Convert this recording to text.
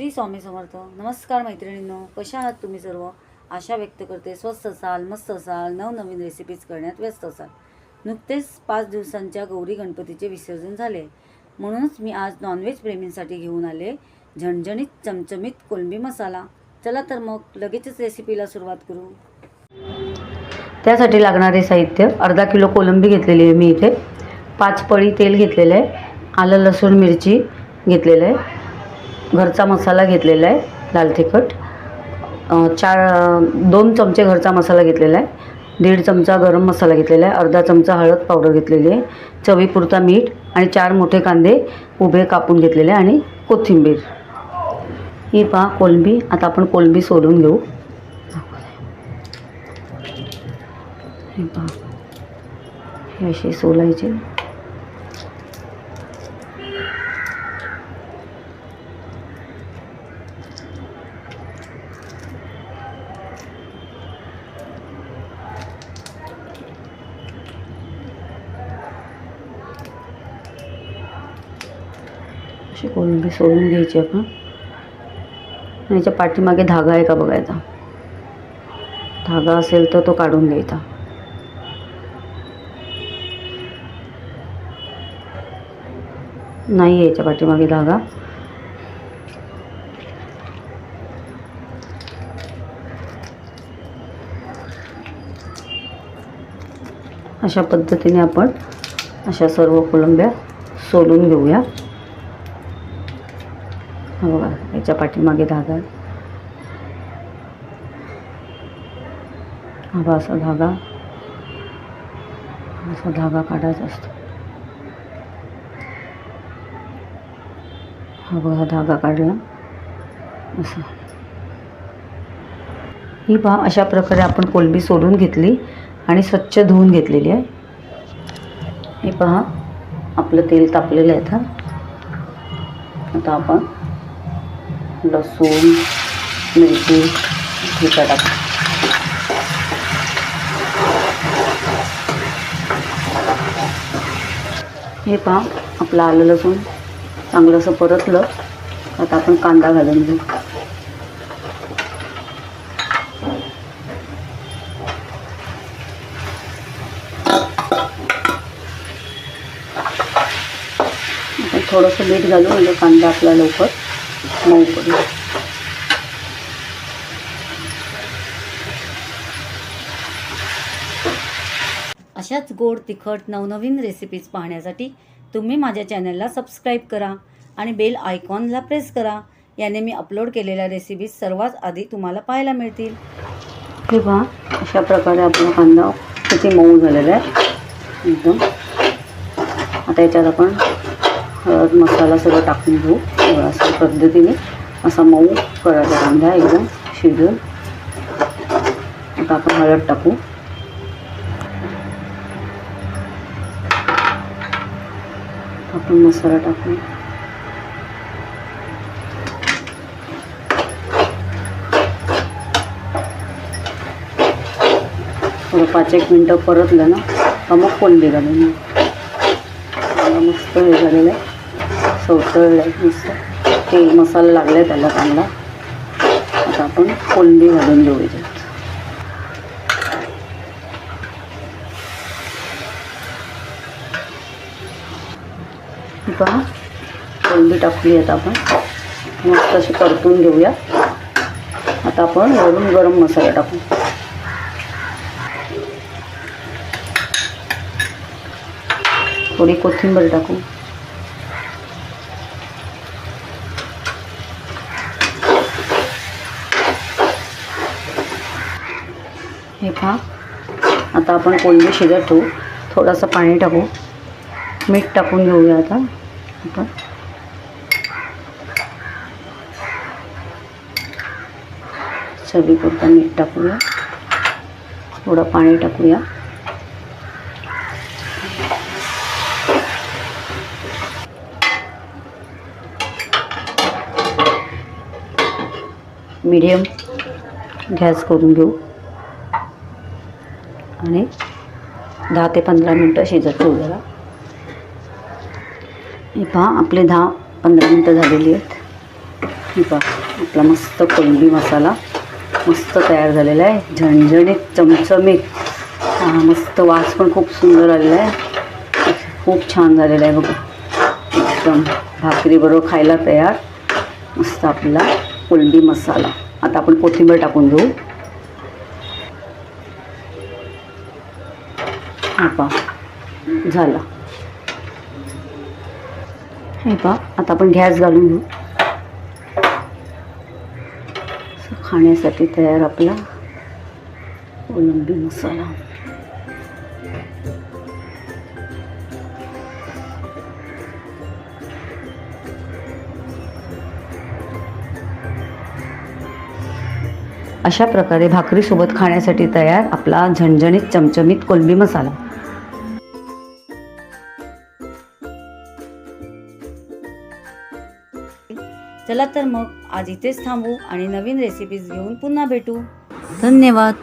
श्री स्वामी समर्थ. नमस्कार मैत्रिणींनो कशा आहात तुम्ही सर्व? आशा व्यक्त करते स्वस्त असाल मस्त असाल नवनवीन रेसिपीज करण्यात व्यस्त असाल. नुकतेच पाच दिवसांच्या गौरी गणपतीचे विसर्जन झाले. म्हणूनच मी आज नॉनव्हेज प्रेमींसाठी घेऊन आले झणझणीत चमचमीत कोलंबी मसाला. चला तर मग लगेचच रेसिपीला सुरुवात करू. त्यासाठी लागणारे साहित्य अर्धा किलो कोलंबी घेतलेली आहे मी इथे. पाच पळी तेल घेतलेलं आहे. आलं लसूण मिरची घेतलेलं आहे. घरचा मसाला घेतलेला आहे लाल तिखट. चार दोन चमचे घरचा मसाला घेतलेला आहे. दीड चमचा गरम मसाला घेतलेला आहे. अर्धा चमचा हळद पावडर घेतलेली आहे. चवीपुरता मीठ आणि चार मोठे कांदे उभे कापून घेतलेले आहे आणि कोथिंबीर. ही पहा कोलंबी. आता आपण कोलंबी सोडून घेऊ. हे पहा. हे अशी सोलायची. अशी कोलंबी सोडून घ्यायची आपण. आणि याच्या पाठीमागे धागा आहे का बघायचा. धागा असेल तर तो काढून घ्यायचा. नाही आहे याच्या पाठीमागे धागा. अशा पद्धतीने आपण अशा सर्व कोलंब्या सोलून घेऊया. हा बघा याच्या पाठीमागे धागा आहे. हा बा असा धागा. असा धागा काढायचा असतो. हा बघा धागा काढला. असं. ही पहा अशा प्रकारे आपण कोलंबी सोडून घेतली आणि स्वच्छ धुवून घेतलेली आहे. हे पहा आपलं तेल तापलेलं आहे आता आपण लसूण मिरची ठिका टाक हे पहा आपलं आलं लसूण. चांगलं असं परतलं. आता आपण कांदा घालून घेऊ. थोडंसं मीठ घालू म्हणजे कांदा आपला लवकर. मऊ पडेल. अशाच गोड तिखट नवनवीन रेसिपीज पाहण्यासाठी तुम्ही माझ्या चॅनलला सबस्क्राईब करा आणि बेल आयकॉनला प्रेस करा. याने मी अपलोड केलेल्या रेसिपीज सर्वात आधी तुम्हाला पाहायला मिळतील. हे पहा अशा प्रकारे आपला कांदा किती मऊ झालेला आहे. एकदम. आता याच्यात आपण हळद मसाला सगळं टाकून घेऊ. सगळं अशा पद्धतीने असा मऊ करायचा कांदा एकदम शिजून. आता आपण हळद टाकू. आपण मसाला टाकू. थोडं पाच एक मिनटं परतलं ना का मग कोलंबी घालून. मस्त हे झालेलं आहे. सवतळलं आहे मस्त तेल मसाला लागला आहे त्याला चांगला आता आपण कोलंबी घालून घेऊ याच्यात पहा कोलंबी टाकली आहेत आपण. मस्त अशी परतून घेऊया. आता आपण वरून गरम मसाला टाकू. थोडी कोथिंबीर टाकू. हे पहा आता आपण कोलंबी शिजत ठेवू. थोडंसं पाणी टाकू. मीठ टाकून घेऊया आता आपण. चवीपुरता मीठ टाकूया. थोडं पाणी टाकूया. मीडियम गॅस करून घेऊ. आणि दहा ते पंधरा मिनटं शिजत ठेवू जरा. हे पहा आपले दहा पंधरा मिनटं झालेली आहेत. हे पहा आपला मस्त कोलंबी मसाला मस्त तयार झालेला आहे. झणझणीत चमचमीत. मस्त वास पण खूप सुंदर आलेला आहे. खूप छान झालेला आहे बघा. एकदम भाकरीबरोबर खायला तयार. मस्त आपला कोलंबी मसाला. आता आपण कोथिंबीर टाकून घेऊ. हा पहा झाला. हे पहा आता आपण गॅस घालून घेऊ. खाण्यासाठी तयार आपला कोलंबी मसाला. अशा प्रकारे भाकरीसोबत खाण्यासाठी तयार आपला झणझणीत चमचमीत कोलंबी मसाला. चला तर मग आज इथेच थांबू आणि नवीन रेसिपीज घेऊन पुन्हा भेटू. धन्यवाद.